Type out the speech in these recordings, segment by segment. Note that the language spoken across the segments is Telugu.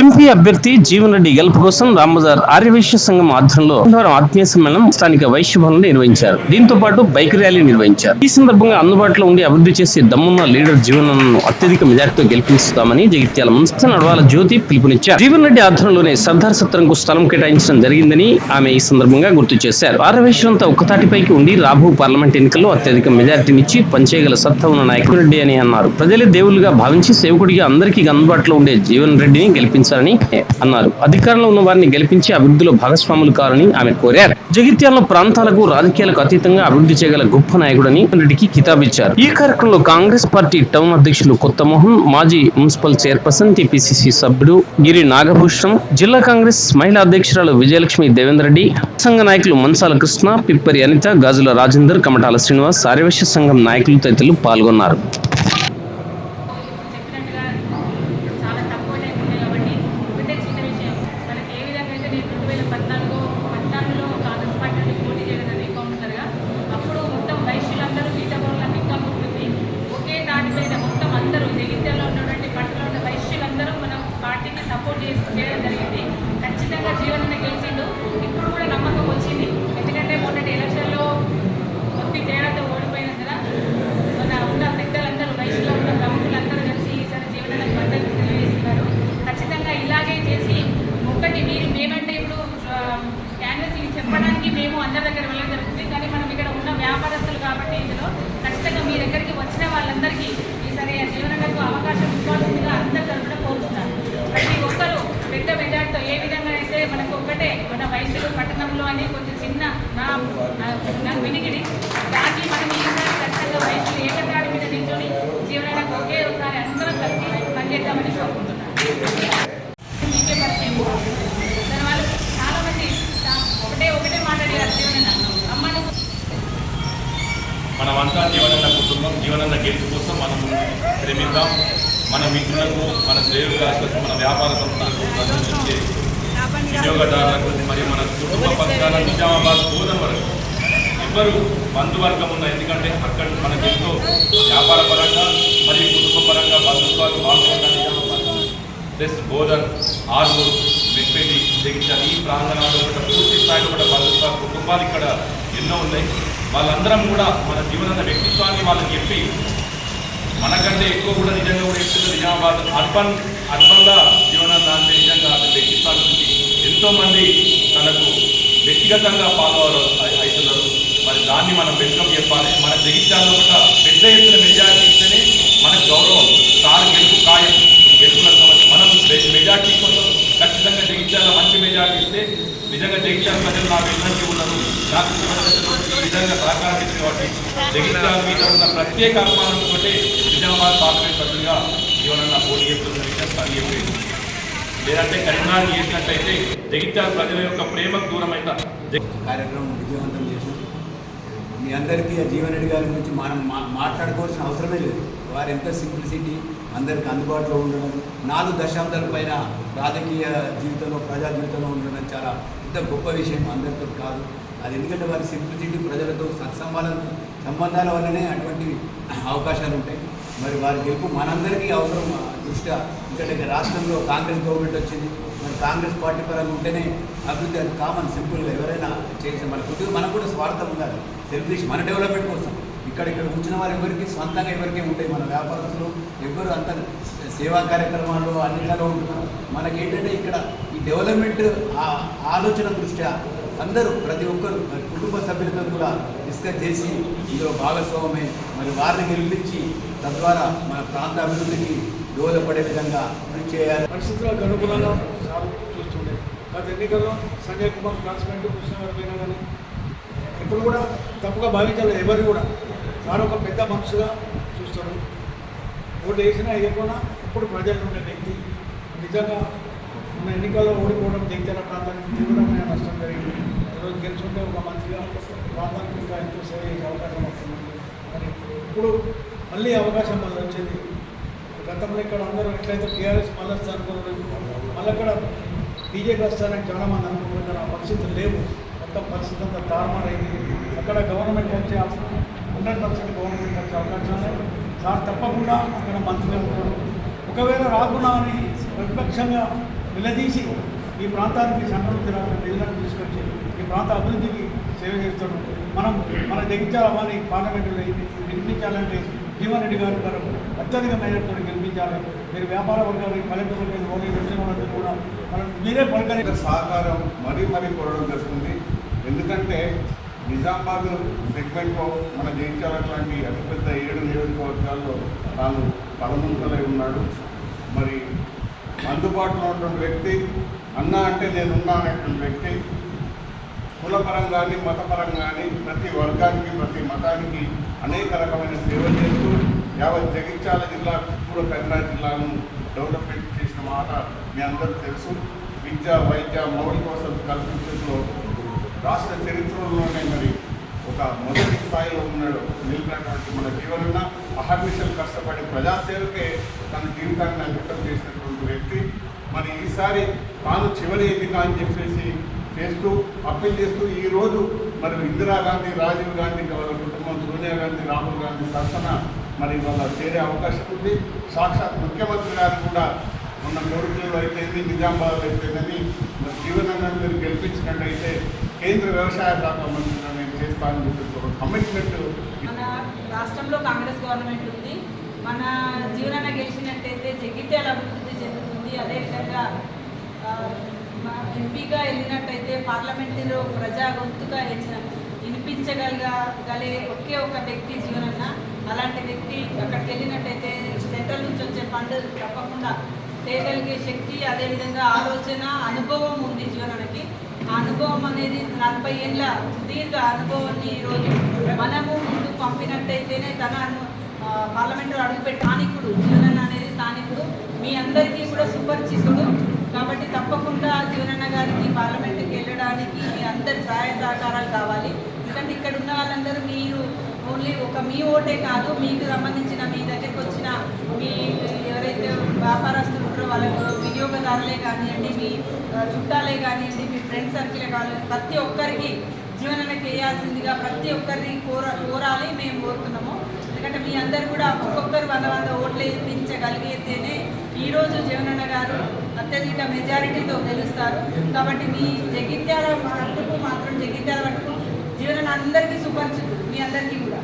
ఎంపీ అభ్యర్థి జీవన్ రెడ్డి గెలుపు కోసం రామబజార్ ఆర్యవైశ్య సంఘం ఆధ్వర్యంలో బుధవారం ఆత్మీయ సమ్మేళనం స్థానిక వైశ్య భవన్ నిర్వహించారు. దీంతో పాటు బైక్ ర్యాలీ నిర్వహించారు. ఈ సందర్భంగా అందుబాటులో ఉండి అభివృద్ధి చేసే దమ్మున్న లీడర్ జీవనను అత్యధిక మెజార్టీతో గెలిపిస్తామని జగిత్యాల మున్సిపల్ నడవాల జ్యోతి పిలుపునిచ్చారు. జీవన్ రెడ్డి ఆధ్వర్యంలోనే సర్దార్ సత్రంకు స్థలం కేటాయించడం జరిగిందని ఆమె ఈ సందర్భంగా గుర్తు చేశారు. ఆర్యవైశ్యులంతా ఒక్కతాటిపైకి ఉండి రాబో పార్లమెంట్ ఎన్నికల్లో అత్యధిక మెజార్టీనిచ్చి పనిచేయగల సత్తా ఉన్న నాయకుడు రెడ్డి అని అన్నారు. ప్రజలే దేవుళ్ళుగా భావించి సేవకుడిగా అందరికీ అందుబాటులో ఉండే జీవన్ రెడ్డిని గెలిపించారు. గెలిపించాలని అన్నారు. అధికారంలో ఉన్న వారిని గెలిపించి అభివృద్ధిలో భాగస్వాములు కారని ఆమె కోరారు. జగిత్యాల ప్రాంతాలకు రాజకీయాలకు అతీతంగా అభివృద్ధి చేయగల గొప్ప నాయకుడని రెడ్డికి కితాబిచ్చారు ఈ కార్యక్రమంలో కాంగ్రెస్ పార్టీ టౌన్ అధ్యక్షులు కొత్త మోహన్ మాజీ మున్సిపల్ చైర్పర్సన్ టిపిసిసి సభ్యుడు గిరి నాగభూషణం జిల్లా కాంగ్రెస్ మహిళా అధ్యక్షురాలు విజయలక్ష్మి దేవేందర్ రెడ్డి సంఘ నాయకులు మన్సాల కృష్ణ పిప్పరి అనిత గాజుల రాజేందర్ కమటాల శ్రీనివాస్ ఆర్యవశ్య సంఘం నాయకులు తదితరులు పాల్గొన్నారు చెప్పినట్టుగా చాలా తక్కువ టైం ఉంది కాబట్టి ఒకటే చిన్న విషయం మనకి ఏ విధంగా అయితే నేను రెండు వేల పద్నాలుగు పద్నాలుగులో కాంగ్రెస్ పార్టీ నుండి పోటీ చేయడం కౌన్సిలర్గా అప్పుడు మొత్తం వైశ్యులందరూ మిగతా వాళ్ళకి ఇంకా ఉంటుంది ఒకే దాటిపైన మొత్తం అందరూ జగిత్యాలలో ఉన్నటువంటి పట్టణంలో ఉన్న వైశ్యులందరూ మనం పార్టీకి సపోర్ట్ చేసి చేయడం జరిగింది ఖచ్చితంగా జీవన గెలిచిండు ఇప్పుడు కూడా నమ్మకం వచ్చింది ఎందుకంటే మొన్నటి ఎలక్షన్లో కొద్ది తేడాతో ఓడిపోయినందున మన ఉన్న పెద్దలందరూ వయసులో ఉన్న ప్రముఖులందరూ కలిసి ఈసారి జీవనానికి మద్దతు తెలియజేస్తున్నారు ఖచ్చితంగా ఇలాగే చేసి ఒక్కటి మీరు మేమంటే ఇప్పుడు క్యాన్వస్ చెప్పడానికి మేము అందరి దగ్గర వెళ్ళడం జరుగుతుంది కానీ మనం ఇక్కడ ఉన్న వ్యాపారస్తులు కాబట్టి ఇందులో ఖచ్చితంగా మీ దగ్గరికి వచ్చిన వాళ్ళందరికీ ఈసారి ఆ జీవనకు అవకాశం ఇవ్వాల్సిందిగా అందరి తరఫున కోరుతున్నాను ప్రతి ఒక్కరూ పెద్ద మెజార్టీతో ఏ విధంగా అయితే మనకు ఒక్కటే ఇందులో పట్టణంలో అనే కొంచెం చిన్న నా నా- నా వినికిడి దాన్ని మనం ఈసారి ఖచ్చితంగా వయసులు ఏకతాడి మీద నిల్చొని జీవనానికి ఒకే ఒకసారి అందరం కలిసి పనిచేద్దామని కోరుకుంటున్నాను. మీకే పరిచయం. దాని వాళ్ళు ఒకటే ఒకటే మాట్లాడారు జీవన అమ్మ మనమంతా జీవనన్న కుటుంబం జీవనన్న గెలుపు కోసం మనం శ్రమిద్దాం. మన మిత్రులకు మన శ్రేయోగాలకు మన వ్యాపార సంస్థలకు ప్రదర్శించే వినియోగదారులకు మరియు మన కుటుంబ పథకాల నిజామాబాద్ బోధన వరకు. ఎవ్వరు బంధువర్గం ఉన్న ఎందుకంటే అక్కడ మనకి ఎంతో వ్యాపార పరంగా మరియు కుటుంబ పరంగా బంధుత్వాలు బాగుంటాయి నిజామాబాద్. ప్లస్ బోధన్ ఆర్మూర్ మెట్పేటి జగిత్యాల ఈ ప్రాంగణాల్లో కూడా పూర్తి స్థాయిలో కూడా బంధుత్వ కుటుంబాలు ఇక్కడ ఎన్నో ఉన్నాయి. వాళ్ళందరం కూడా మన జీవన వ్యక్తిత్వాన్ని వాళ్ళకి చెప్పి మనకంటే ఎక్కువ కూడా నిజంగా కూడా చెప్తుంది నిజామాబాద్ అర్బన్ అర్బన్గా జీవనాన్ని అంటే నిజంగా వ్యక్తిత్వాన్ని ఎంతోమంది తనకు వ్యక్తిగతంగా ఫాలో అవుతున్నారు మరి దాన్ని మనం వెల్కమ్ చెప్పాలి. మన జగిత్యాలలో కూడా పెద్ద ఎత్తున మెజార్టీ ఇస్తేనే మనకు గౌరవం సార్ గెలుపు ఖాయం. గెలుపుల సమస్య. మనం మెజార్టీ కోసం ఖచ్చితంగా జగిత్యాల మంచి మెజార్టీ ఇస్తే నిజంగా జగిత్యాల ప్రజలు నాకు ఎన్నట్టు ఉన్నారు. నాకు నిజంగా విధంగా సహకారం ఇచ్చింది కాబట్టి జగిత్యాల మీద ఉన్న ప్రత్యేక అభిమానంతో నిజామాబాద్ పార్లమెంట్ సభ్యులుగా జీవనన్న పోటీ చేస్తున్న విషయం చెప్పేది. లేదంటే కరీంనగర్ చేసినట్లయితే జగిత్యాల ప్రజల యొక్క ప్రేమకు దూరమైతే కార్యక్రమం విజయవంతం చేసాం మీ అందరికీ ఆ జీవన్ రెడ్డి గారి గురించి మనం మా- మాట్లాడుకోవాల్సిన అవసరమే లేదు. వారు ఎంత సింప్లిసిటీ అందరికి అందుబాటులో ఉండడం నాలుగు దశాబ్దాల పైన రాజకీయ జీవితంలో ప్రజా జీవితంలో ఉండడం చాలా పెద్ద గొప్ప విషయం అందరితో కాదు. అది ఎందుకంటే వారి సింప్లిసిటీ ప్రజలతో సత్సంబంధ సంబంధాల వల్లనే అటువంటి అవకాశాలు ఉంటాయి. మరి వారి గెలుపు మనందరికీ అవసరం దృష్ట్యా. ఎందుకంటే రాష్ట్రంలో కాంగ్రెస్ గవర్నమెంట్ వచ్చింది. మరి కాంగ్రెస్ పార్టీ పరంగా ఉంటేనే అభివృద్ధి అది కామన్ సింపుల్గా ఎవరైనా చేసే మన కొద్దిగా మనకు కూడా స్వార్థం ఉండాలి. సెల్ఫిష్ మన డెవలప్మెంట్ కోసం. ఇక్కడ ఇక్కడ కూర్చున్న వారు ఎవరికి సొంతంగా ఎవరికే ఉంటాయి. మన వ్యాపారస్తులు ఎవరు అంత సేవా కార్యక్రమాల్లో అన్నిటిలో ఉంటున్నారు. మనకేంటంటే ఇక్కడ ఈ డెవలప్మెంట్ ఆ ఆలోచన దృష్ట్యా అందరూ ప్రతి ఒక్కరు కుటుంబ సభ్యులతో కూడా డిస్కస్ చేసి ఇందులో భాగస్వామ్యం మరి వారిని గెలిపించి తద్వారా మన ప్రాంత అభివృద్ధికి దోహదపడే విధంగా కృషి చేయాలి. పరిస్థితులకు అనుగుణంగా సార్ చూస్తుండే. గత ఎన్నికల్లో సంజయ్ కుమార్ క్లాస్మేట్ కృష్ణ గారు కానీ ఎప్పుడు కూడా తప్పుగా భావించాలి ఎవరు కూడా. వారు ఒక పెద్ద మనసుగా చూస్తారు. ఓటు వేసినా వేయకుండా ఇప్పుడు ప్రజలు ఉండే వ్యక్తి నిజంగా మన ఎన్నికల్లో ఓడిపోవడం జగిత్యాల ప్రాంతానికి తీవ్రమైన నష్టం జరిగింది. ఈరోజు గెలుచుంటే ఒక మంత్రిగా ప్రాంతానికి ఇంకా ఎంతో సేవ చేసే అవకాశం ఇప్పుడు మళ్ళీ అవకాశం మళ్ళీ వచ్చేది. గతంలో ఇక్కడ అందరూ ఎట్లయితే టీఆర్ఎస్ మళ్ళీ వస్తారు అనుకున్నారు మళ్ళీ అక్కడ బీజేపీ వస్తారని చాలా మంది అనుకుంటున్నారు. ఆ పరిస్థితులు లేవు. మొత్తం పరిస్థితి అంతా తారుమారైంది. అక్కడ గవర్నమెంట్ వచ్చే హండ్రెడ్ పర్సెంట్ గవర్నమెంట్ వచ్చే అవకాశాలు సార్ తప్పకుండా అక్కడ మంత్రులే ఉంటారు. ఒకవేళ రాకుండా అని ప్రతిపక్షంగా నిలదీసి ఈ ప్రాంతానికి సంక్రమించి రాష్ట్ర నిధులను తీసుకొచ్చి ఈ ప్రాంత అభివృద్ధికి సేవ చేస్తున్నాం మనం మన జగిత్యాల పార్లమెంటులో వినిపించాలంటే జీవన్ రెడ్డి గారు గారు అత్యధిక గెలిపించాలి. మీరు వ్యాపార వర్గానికి కలెక్టర్ మీద ఓన్లీ వాళ్ళతో కూడా మనం మీరే పలకరి సహకారం మరీ మరీ కోరడం జరుగుతుంది. ఎందుకంటే నిజామాబాద్ సెగ్మెంట్లో మన జయించాల అతిపెద్ద ఏడు నియోజకవర్గాల్లో తాను పదముంతలై ఉన్నాడు. మరి అందుబాటులో ఉన్నటువంటి వ్యక్తి అన్నా అంటే నేనున్నా అనేటువంటి వ్యక్తి కులపరం కానీ మతపరం కానీ ప్రతి వర్గానికి ప్రతి మతానికి అనేక రకమైన సేవలు చేస్తూ యావత్ జగిత్యాల జిల్లా కూడా కరీంనగర్ జిల్లాను డెవలప్మెంట్ చేసిన మాట మీ అందరికీ తెలుసు. విద్య వైద్య మౌలిక వసతులు కల్పించడంలో రాష్ట్ర చరిత్రలోనే మరి ఒక మొదటి స్థాయిలో ఉన్నాడు. నిలిపినటువంటి మన జీవనన్న అహర్నిశలు కష్టపడి ప్రజాసేవకే తన జీవితాన్ని అంకితం చేసినటువంటి వ్యక్తి. మరి ఈసారి తాను చివరి ఎన్నిక అని చెప్పేసి చేస్తూ అప్పీల్ చేస్తూ ఈరోజు మరి ఇందిరాగాంధీ రాజీవ్ గాంధీ వాళ్ళ కుటుంబం సోనియా గాంధీ రాహుల్ గాంధీ సరసన మరి వాళ్ళ చేరే అవకాశం ఉంది. సాక్షాత్ ముఖ్యమంత్రి గారు కూడా ఉన్న కోరికలు అయితేంది నిజామాబాద్ అయితేందని మరి జీవనాన్ని మీరు గెలిపించినట్టయితే కేంద్ర వ్యవసాయ శాఖ మంత్రిగా నేను చేస్తానని చెప్పేసి ఒక కమిట్మెంట్ మన రాష్ట్రంలో కాంగ్రెస్ గవర్నమెంట్ ఉంది. మన జీవనాన్ని గెలిచినట్టయితే జగిత్యాల అభివృద్ధి చెందుతుంది. అదేవిధంగా ఎంపీగా వెళ్ళినట్టయితే పార్లమెంటులో ప్రజా గొంతుగా వినిపించగలగలే ఒకే ఒక వ్యక్తి జీవనన్న. అలాంటి వ్యక్తి అక్కడికి వెళ్ళినట్టయితే సెంట్రల్ నుంచి వచ్చే ఫండ్ తప్పకుండా చేయగలిగే శక్తి అదేవిధంగా ఆలోచన అనుభవం ఉంది జీవనానికి ఆ అనుభవం అనేది నలభై ఏళ్ళ సుదీర్ఘ అనుభవాన్ని ఈరోజు మనము ముందు పంపినట్టయితేనే తన పార్లమెంటులో అడుగుపెట్టి స్థానికుడు జీవనన్న అనేది స్థానికుడు. మీ అందరికీ కూడా సుపరిచితుడు. కాబట్టి తప్పకుండా జీవనన్న గారికి పార్లమెంట్కి వెళ్ళడానికి మీ అందరి సహాయ సహకారాలు కావాలి. ఎందుకంటే ఇక్కడ ఉన్న వాళ్ళందరూ మీరు ఓన్లీ ఒక మీ ఓటే కాదు మీకు సంబంధించిన మీ దగ్గరికి వచ్చిన మీ ఎవరైతే వ్యాపారస్తులు ఉంటారో వాళ్ళకు వినియోగదారులే కానివ్వండి మీ చుట్టాలే కానివ్వండి మీ ఫ్రెండ్ సర్కిలే కానివ్వండి ప్రతి ఒక్కరికి జీవనానికి వేయాల్సిందిగా ప్రతి ఒక్కరిని కోర కోరాలి. మేము కోరుతున్నాం. మీ అందరు కూడా ఒక్కొక్కరు వంద వంద ఓట్లు వేయించగలిగితేనే ఈరోజు జీవనన్న గారు అత్యధిక మెజారిటీతో గెలుస్తారు. కాబట్టి మీ జగిత్యాల మట్టుకు మాత్రం జగిత్యాల మట్టుకు జీవన అందరికీ సుపరిచితుడు మీ అందరికీ కూడా.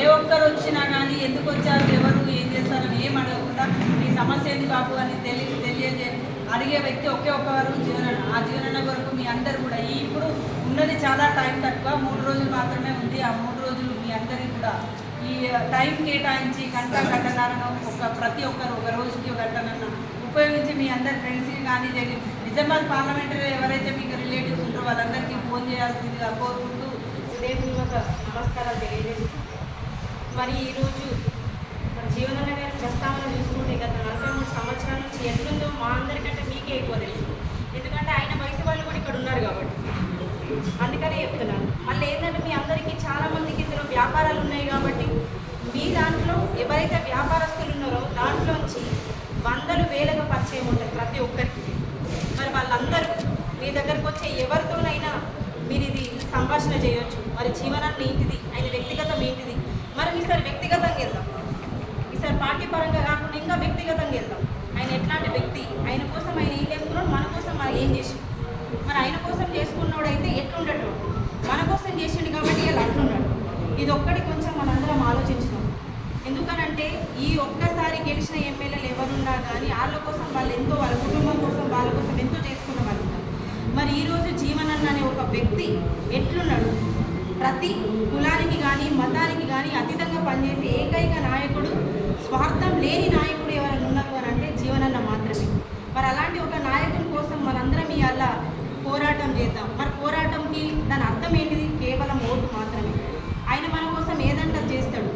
ఏ ఒక్కరు వచ్చినా కానీ ఎందుకు వచ్చారు ఎవరు ఏం చేస్తారని ఏం అడగకుండా మీ సమస్య ఏంది బాబు అని తెలియ తెలియజే అడిగే వ్యక్తి ఒకే ఒక్కరు జీవనన్న ఆ జీవనన్న వరకు మీ అందరు కూడా. ఇప్పుడు ఉన్నది చాలా టైం తక్కువ మూడు రోజులు మాత్రమే ఉంది. ఆ మూడు రోజులు మీ అందరికీ కూడా ఈ టైం కేటాయించి గంట గంటన్నరను ఒక ప్రతి ఒక్కరు ఒక రోజుకి ఒక గంటనన్న ఉపయోగించి మీ అందరి ఫ్రెండ్స్కి కానీ జరిగి నిజామాబాద్ పార్లమెంటరీ ఎవరైతే మీకు రిలేటివ్స్ ఉంటారో వాళ్ళందరికీ ఫోన్ చేయాల్సిందిగా కోరుకుంటూ హృదయపూర్వక నమస్కారాలు తెలియజేస్తూ మరి ఈరోజు మన జీవనన్న గారి ప్రస్తావన చూసుకుంటే గత నలభై మూడు సంవత్సరాల నుంచి ఎట్లుందో మా అందరికంటే మీకే ఎక్కువ తెలుసు. ఎందుకంటే ఆయన వయసు వాళ్ళు కూడా ఇక్కడ ఉన్నారు కాబట్టి. అందుకనే చెప్తున్నాను. మళ్ళీ ఏంటంటే మీ అందరికీ చాలామందికి ఇందులో వ్యాపారాలు ఉన్నాయి కాబట్టి ఈ దాంట్లో ఎవరైతే వ్యాపారస్తులు ఉన్నారో దాంట్లోంచి వందలు వేలగా పరిచయం ఉంటుంది ప్రతి ఒక్కరికి. మరి వాళ్ళందరూ మీ దగ్గరకు వచ్చే ఎవరితోనైనా మీరు ఇది సంభాషణ చేయొచ్చు. మరి జీవనాన్ని ఏంటిది? ఆయన వ్యక్తిగతం ఏంటిది? మరి ఈసారి వ్యక్తిగతంగా వెళ్దాం. ఈసారి పార్టీ పరంగా కాకుండా ఇంకా వ్యక్తిగతంగా వెళ్దాం. ఆయన ఎట్లాంటి వ్యక్తి? ఆయన కోసం ఆయన ఏం చేసుకున్నాడు మన కోసం మనం ఏం చేసి మరి ఆయన కోసం చేసుకున్నోడు అయితే ఎట్లుండడు మన కోసం చేసిండు కాబట్టి ఇలా అట్లున్నాడు ఇది ఒక్కటి కొంచెం మనందరం ఆలోచించినాం ఎందుకనంటే ఈ ఒక్కసారి గెలిచిన ఎమ్మెల్యేలు ఎవరున్నా కానీ వాళ్ళ కోసం వాళ్ళు ఎంతో వాళ్ళ కుటుంబం కోసం వాళ్ళ కోసం ఎంతో చేసుకున్న వాళ్ళు మరి ఈరోజు జీవనన్న అనే ఒక వ్యక్తి ఎట్లున్నాడు? ప్రతి కులానికి కానీ మతానికి కానీ అతీతంగా పనిచేసే ఏకైక నాయకుడు స్వార్థం లేని నాయకుడు ఎవరైనా ఉన్నారు అని అంటే జీవనన్న మాత్రమే మరి అలాంటి ఒక నాయకుని కోసం మనందరం ఇవాళ పోరాటం చేద్దాం మరి పోరాటంకి దాని అర్థం ఏంటిది కేవలం ఓటు మాత్రమే ఆయన మన కోసం ఏదంటే అది చేస్తాడు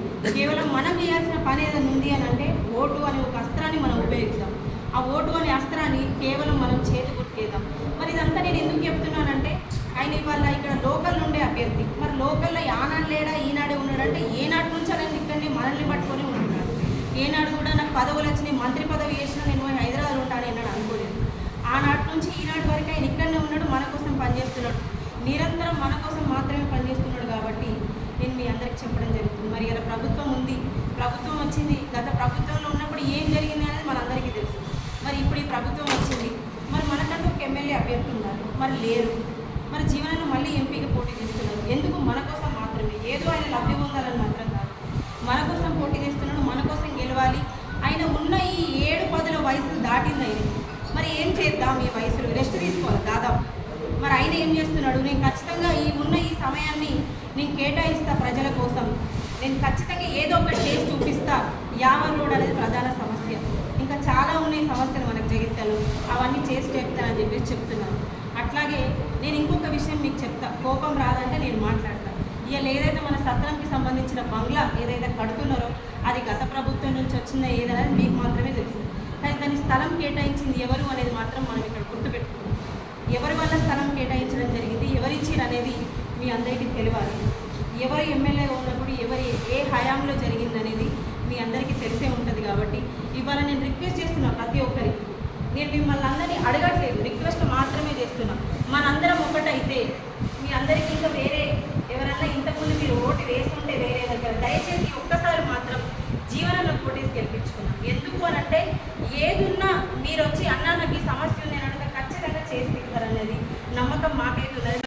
కేవలం మనం చేయాల్సిన పని ఏదైనా ఉంది అని అంటే ఓటు అనే ఒక అస్త్రాన్ని మనం ఉపయోగిద్దాం. ఆ ఓటు అనే అస్త్రాన్ని కేవలం మనం చేతి గుర్తిద్దాం మరి ఇదంతా నేను ఎందుకు చెప్తున్నానంటే ఆయన ఇవాళ ఇక్కడ లోకల్ నుండే అభ్యర్థి. మరి లోకల్లో ఆనాడు లేడా ఈనాడే ఉన్నాడంటే ఏనాటి నుంచి ఆయన ఇక్కడిని మనల్ని పట్టుకొని ఉంటున్నాడు. ఏనాడు కూడా నాకు పదవులు వచ్చినాయి మంత్రి పదవి చేసినా నేను హైదరాబాద్ ఉంటాను అన్నాడు అనుకోలేదు. ఆనాటి నుంచి ఈనాటి వరకు ఆయన ఇక్కడనే ఉన్నాడు మన కోసం పనిచేస్తున్నాడు. నిరంతరం మన కోసం మాత్రమే పనిచేస్తున్నాడు కాబట్టి నేను మీ అందరికి చెప్పడం జరుగుతుంది. మరి ఇలా ప్రభుత్వం ఉంది ప్రభుత్వం వచ్చింది గత ప్రభుత్వంలో ఉన్నప్పుడు ఏం జరిగింది అనేది మనందరికీ తెలుసు. మరి ఇప్పుడు ఈ ప్రభుత్వం వచ్చింది మరి మన అభ్యర్థి ఉన్నారు మరి లేరు. మరి జీవనంలో మళ్ళీ ఎంపీకి పోటీ చేస్తున్నారు. ఎందుకు? మన కోసం మాత్రమే. ఏదో ఆయన లభ్యం ఉండాలని మాత్రం కాదు. మన కోసం పోటీ చేస్తున్నాడు మన కోసం గెలవాలి. ఆయన ఉన్న ఈ ఏడు పదుల వయసు దాటింది ఆయన. మరి ఏం చేద్దాం ఈ వయసులో? రెస్ట్ తీసుకోవాలి దాదాపు. మరి ఆయన ఏం చేస్తున్నాడు? నేను ఖచ్చితంగా ఈ ఉన్న ఈ సమయాన్ని నేను కేటాయిస్తా ప్రజల కోసం. నేను ఖచ్చితంగా ఏదో ఒకటి చేసి చూపిస్తా. యావన్ రోడ్ అనేది ప్రధాన సమస్య. ఇంకా చాలా ఉన్నాయి సమస్యలు మనకు జగిత్యాలు. అవన్నీ చేసి చెప్తానని చెప్పేసి చెప్తున్నాను అట్లాగే నేను ఇంకొక విషయం మీకు చెప్తా. కోపం రాదంటే నేను మాట్లాడతాను ఇవాళ ఏదైతే మన సత్రంకి సంబంధించిన బంగ్లా ఏదైతే కడుతున్నారో అది గత ప్రభుత్వం నుంచి వచ్చిందా ఏదనేది మీకు మాత్రమే తెలుసు. కానీ దాని స్థలం కేటాయించింది ఎవరు అనేది మాత్రం మనం ఇక్కడ గుర్తుపెట్టుకున్నాం ఎవరి వల్ల స్థలం కేటాయించడం జరిగింది? ఎవరిచ్చారు అనేది మీ అందరికీ తెలియాలి. ఎవరు ఎమ్మెల్యే ఉన్నప్పుడు ఎవరి ఏ హయాంలో జరిగిందనేది మీ అందరికీ తెలిసే ఉంటుంది కాబట్టి ఇవాళ నేను రిక్వెస్ట్ చేస్తున్నా ప్రతి ఒక్కరికి. నేను మిమ్మల్ని అందరినీ అడగట్లేదు రిక్వెస్ట్ మాత్రమే చేస్తున్నా. మనందరం ఒకటైతే